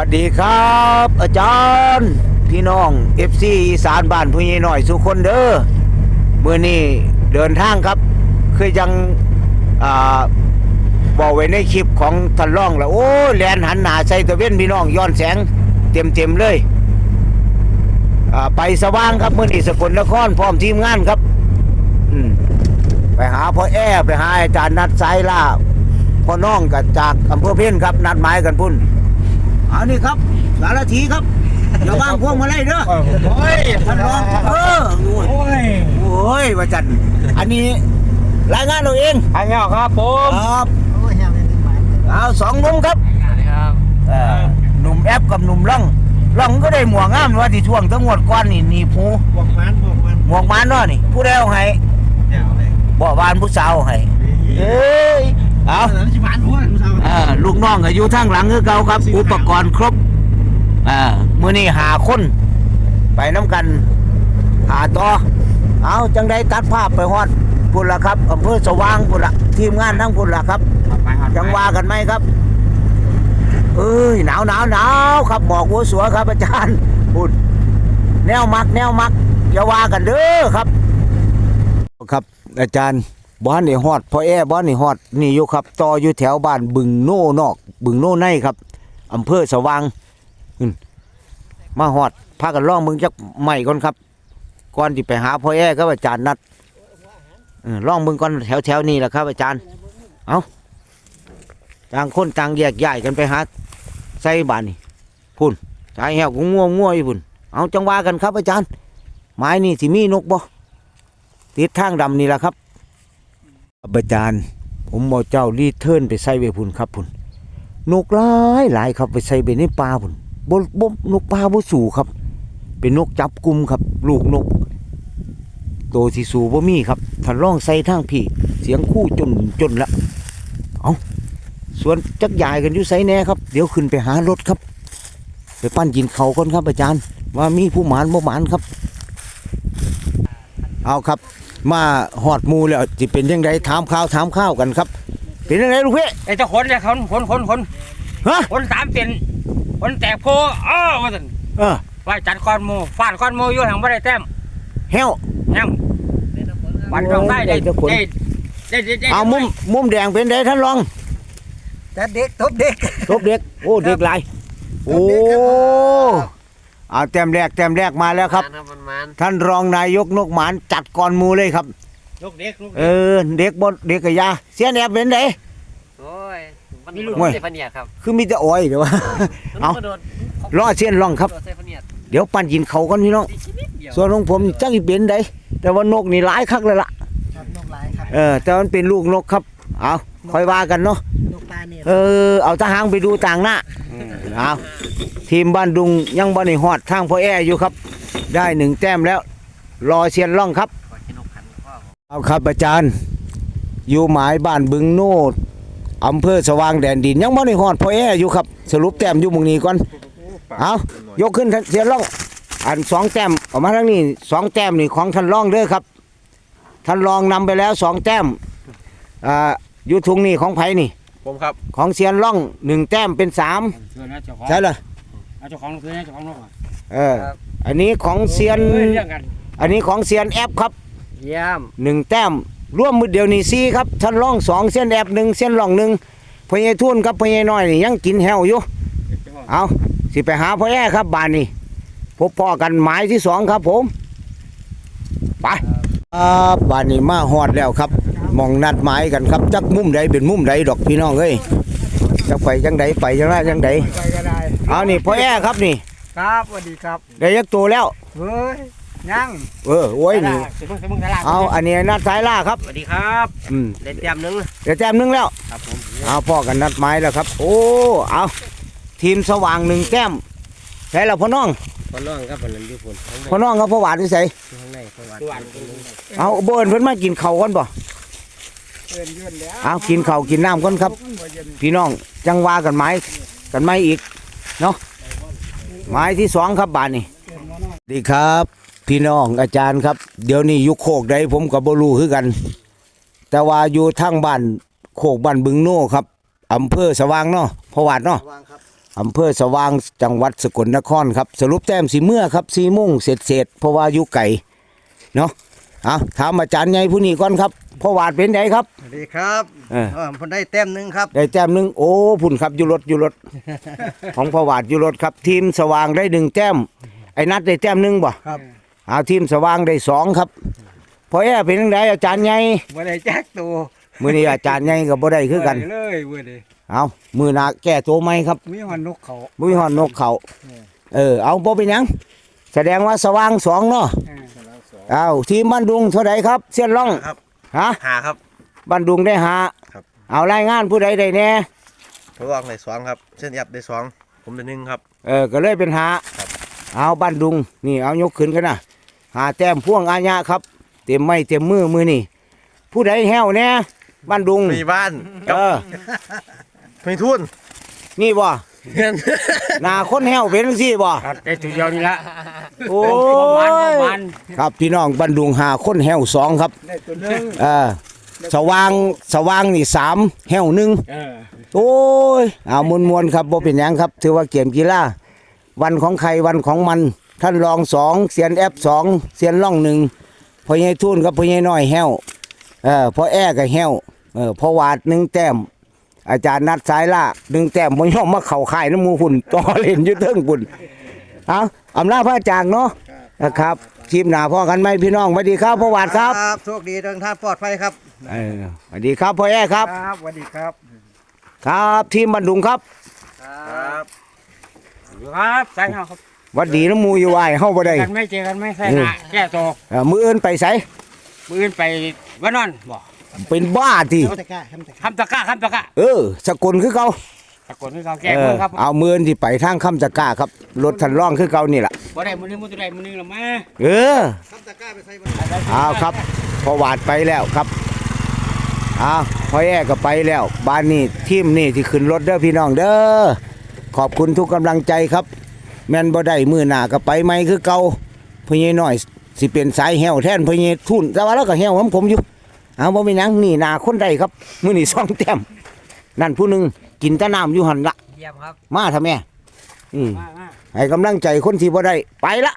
วัสดีครับ อาจารย์ พี่น้องเอฟซีสานบ้านผู้ใหญ่หน่อยสุคนเด้อเมื่อนี้เดินทางครับคือยังอ่าบอกไว้ในคลิปของทันล่องแล้วโอ้แลนหันหน้าใส่ตะเวนพี่น้องย้อนแสงเต็มเต็มเลยอ่าไปสว่างครับเมื่อนี้สกลนครพร้อมทีมงานครับอืมไปหาพ่อแอ้ไปหาอาจารย์นัดสายล่าพ่อน้องกับจากอำเภอเพ่นครับนัดหมายกันพุ่น เอานี่ครับสารทีครับอย่าวางพวงมาไล่เด้อโอ้ยท่านรองเออโอ้ยโอ้ยโอ้ยว่าจันอันนี้รายงานเราเองอันนี้ครับผมครับเอาสองหนุ่มครับครับเอ่อหนุ่มแอปกับหนุ่มล่องล่องก็ได้หมวกงามว่าที่ช่วงทั้งหมดก้อนนี่หนี่ผูบวกมันบวกมันหมวกมันเนาะนี่ผู้ใดเอาให้เดี๋ยวเลยบ่บานผู้สาวให้เอ้ยเอาแล้วชิบานหัวผู้สาว อ่าลูกน้องก็อยู่ทางหลังคือเก่าครับ อุปกรณ์ครบอ่ามื้อนี้หาคนไปน้ำกัน หาต่อเอาจังได้ตัดภาพไปฮอดพุ่นละครับอำเภอสว่างพุ่นละทีมงานทั้งพุ่นละครับไปหัดจังว่ากันไหมครับ เอ้ยหนาวหนาวหนาวครับบอกหัวสัวครับ อาจารย์พุ่นแนวมัก แนวมักอย่าว่ากันเด้อครับ ครับ อาจารย์ บ้านนี่ฮอดพอแอบ้านนี่ฮอดนี่อยู่ครับต่ออยู่แถวบ้านบึงโน่นอก บึงโน่ในครับอำเภอสว่างมาฮอดพากันล่องมึงจักใหม่ก่อนครับก่อนที่ไปหาพ่อแอครับอาจารย์นัดล่องมึงก่อนแถวแถวๆนี้แหละครับ อาจารย์เอาต่างคนต่างแยกย้ายกันไปหาใส่บ้านนี่พุ่นชายแหวกง่วงง่วงอยู่พุ่นเอาจังว่ากันครับ อาจารย์ไม้นี่สิมีนกบ่ติดทางดำนี่แหละครับ อาจารย์ ผมบอกเจ้ารีเทิร์นไปใส่ไว้พุ่นครับพุ่นนกหลายหลายครับไปใส่ไปในป่าพุ่นบ่บ่นกป่าบ่สู่ครับ เป็นนกจับกลุ่มครับ ลูกนกโตที่สู่บ่มีครับถ้าล่องใส่ทางพี่ เสียงคู่จนจนละเอาส่วนจักยายกันอยู่ไสแน่ครับ เดี๋ยวขึ้นไปหารถครับ ไปปั้นกินเขาก่อนครับอาจารย์ ว่ามีผู้หมานบ่หมานครับ เอาครับ มาหอดหมูแล้วจะเป็นยังไงถามข้าวถามข้าวกันครับ เป็นยังไงลูกพี่ไอ้เจ้าคนเนี่ยคนคนคนคนฮะคนสามเป็นคนแตกโพอ้อว่าสันเออว่าจัดคอนโมฟาดคอนโมอยู่แห่งบ่ได้แต้มเฮ้วแห่งวันต้องได้ได้โอ้ยได้เจ้าคนได้ได้ได้ได้เอามุมมุมแดงเป็นไดท่านรองแต่เด็กทบเด็กตบเด็กโอ้เด็กหลายโอ้ เด็กครับเอาแต้มแรกแต้มแรกมาแล้วครับมันมันท่านรองนายกนกหมานจัดก่อนหมูเลยครับลูกเด็กลูกเออเด็กบดเด็กกะยาเสียแนบเป็นได โอ้ยมันมีลูกโอ้ย เซฟาเนียครับคือมีแต่อ้อยเดี๋ยวว่าเอามันโดนรอเสียนรองครับ โดนเซฟาเนียเดี๋ยวปั่นกินเขาวก่อนพี่น้องดีชนิดเดียวส่วนของผมจักอีเป็นไดแต่ว่านกนี่หลายคักเลยล่ะ ครับนกหลายครับเออ แต่มันเป็นลูกนกครับ เอาค่อยว่ากันเนาะ นกปลาเนี่ยเออ เอาทหางไปดูต่างหน้าเอา ทีมบ้านดุงยังบ่ได้ฮอดทางพ่อแออยู่ครับ ได้หนึ่งแต้มแล้ว รอเชียนล่องครับก่อนจะนกขันพ่อผมเอาครับอาจารย์ อยู่หมายบ้านบึงโนดอำเภอสว่างแดนดิน ยังบ่ได้ฮอดพ่อแออยู่ครับ สรุปแต้มอยู่หมุงนี้ก่อนเอายกขึ้นเชียนล่อง อันสองแต้มออกมาทางนี้สองแต้มนี่ของท่านร่องเด้อครับท่านรองนำไปแล้วสองแต้มอ่าอยู่ทุงนี่ของไผนี่ ผมครับ ของเซียนร่องหนึ่งแต้มเป็นสามเชิญนะเจ้าของใช่เลย เอาเจ้าของคือเจ้าของนกอะเอออันนี้ของเซียนเอ้เรื่องกันอันนี้ของเซียนแอปครับเยี่ยมหนึ่งแต้มร่วมมือเดียวนี่สี่ครับท่านร่องสองเซียนแอปหนึ่งเซียนร่องหนึ่งพญายทุ่นกับพญายน้อยนี่ยังกินแหวอยู่ เอาสิไปหาพ่อแอ่ครับบ้านนี้พบพ่อกันหมายที่สองครับผม ไปครับบ้านนี้มาฮอดแล้วครับหมองนัดหมายกันครับจักมุมใดเป็นมุมใดดอกพี่น้องเอ้ยจักไปจังใดไปจังไรจังใดไปก็ได้ เอานี่พ่อแอ่ครับนี่ ครับสวัสดีครับได้ยักตัวแล้ว เฮ้ยยังเออโอ้ยนี่เดี๋ยวมึงเดี๋ยวมึงตลาดเอาอันนี้นัดสายล่าครับ สวัสดีครับอืมเด็ดเตรียมหนึงเดี๋ยวแต้มหนึงแล้ว ครับผมเอาพ่อกันนัดหมายแล้วครับ โอ้ เอาทีมสว่างหนึ่งแต้มใช่แล้วพ่อน้อง พอน้องครับผมนั่นอยู่ฝุ่นข้างในพ่อน้องครับพ่อหวานที่ใส่ข้างในเพราะว่าตัวอันเอาเบิร์นเพิ่นมากินข้าวกันบ่เกินยืนแล้วเอากินข้าวกินน้ำกันครับ พี่น้องจังว่ากันไม้กันไม้อีก เนาะไม้ที่สองครับบานนี่ดีครับ พี่น้องอาจารย์ครับ เดี๋ยวนี้อยู่โคกใดผมกับบรูคือกัน แต่ว่าอยู่ทางบ้านโคกบ้านบึงโน่ครับอำเภอสว่างเนาะพอวัดเนาะวางครับอำเภอสว่างจังหวัดสกลนครครับ สรุปแต้มสีเมื่อครับสีมุ่งเสร็จเสร็จๆเพราะว่าอยู่ไก่เนาะ เอาถามอาจารย์ใหญ่ผู้นี้ก่อนครับพ่อวาดเป็นไงครับ สวัสดีครับเออ เออผมได้แต้มหนึงครับ ได้แต้มหนึ่งโอ้พุ่นครับอยู่รถอยู่รถ ของพ่อวาดอยู่รถครับ ทีมสว่างได้หนึ่งแต้มไอ้นัดได้แต้มหนึ่งบ่ครับเอาทีมสว่างได้สองครับพอแอเป็นยังไงอาจารย์ใหญ่บ่ได้แจ็คตัวมื้อนี้อาจารย์ใหญ่ก็บ่ได้คือกันไปเลยเว้ยดิเอามือหนาแก้ตัวใหม่ครับ มีหอนนกเขา มุ้ยฮอนนกเขาเออ เอาบ่เป็นหยัง แสดงว่าสว่างสองเนาะ เออเอาทีมบ้านดุงเท่าไหร่ครับ เสี้ยนร่องครับฮะหาครับ บ้านดุงได้หาครับ เอารายงานผู้ใดได้แน่ทดลองได้สองครับ เส้นยับได้สองผมได้หนึ่งครับ เออก็เลยเป็นหาครับ เอาบ้านดุงนี่เอายกขึ้นกันนะหาแต้มพ่วงอาญะครับ เต็มไม้เต็มมือมือนี่ ผู้ใดแห้วแน่บ้านดุงมีบ้านเออมีทุนนี่บ่เงิน หนาคนแห้วเป็นจังซี่บ่ ครับได้ตัวเดียวนี่ละ โอ้ประมาณปยระมาณครับพี่น้องบ้านดุงหาคนแห้วสองครับได้ตัวหนึงเออสว่างสว่างนี่สามแห้วหนึ่งเออโอ้ยเอามวนมวนๆครับบ่เป็นหยังครับ ถือว่าเกมกีฬาวันของใครวันของมัน ท่านรองสองเสียนแอปสองเสียนล่องหนึ่งพ่อใหญ่ทุนกับพ่อใหญ่น้อยแห้วเออพ่อแอ้กับแห้วเออพ่อวาดหนึ่งแต้ม อาจารย์นัดสายล่าหนึ่งแต้มพ่ย่อมมาเข่าข่ายน้ำหมูหุ่นต่อเล่นอยุทเทิงปุ่น เอาอำลาพระอาจารย์เนาะนะครับทีมหนาพ่อกันไหมพี่น้องสวัสดีครับพ่อวาดครับโชคดีเดินทางปลอดภัยครับเออสวัสดีครับพ่อแอ้ครับครับสวัสดีครับ ครับทีมบันดุงครับ ครับอยู่ครับใส่เอาครับหวัดดีน้ำหมูอยู่วายเฮาบ่ได้กันไม่เจอกันไม่ใส่หน้าแก้ตัวเอ่อมืออื่นไปไสมืออื่นไปวันนอนบ่เป็นบ้าที่ตะกร้าทำตะกร้าคำตะกร้าคำตะกร้าเออสกุลคือเขา ตะโกนให้เขาแก้เอมืออครับเอามืออื่นที่ไปทางคำจะกล้าครับรถทันร่องคือเขานี่ล่ะบ่ได้มือนึงมือตัวใดมือนึงละมาเออทำตะกร้าไปใส่เอาครับพอวาดไปแล้วครับเอาพอแย่ก็ไปแล้วบ้านนี้ทีมนี่ที่ขึ้นรถเด้อพี่น้องเด้อขอบคุณทุกกำลังใจครับ แม่นบ่ได้มือหน้าก็ไปไหมคือเก่าพ่อใหญ่น้อยสิเป็นสายแหวแทนพ่อใหญ่ทุนแต่ว่าแล้วก็แหวของผมอยู่เอาบ่มีหยังนี่หน้าคนใดครับ มื้อนี้ซ่องแต้มนั่นผู้หนึง กินแตะน้ำอยู่หั่นละเยี่ยมครับ มาทำแม่อืมมามาให้กำลังใจคนที่บ่ได้ ไปละ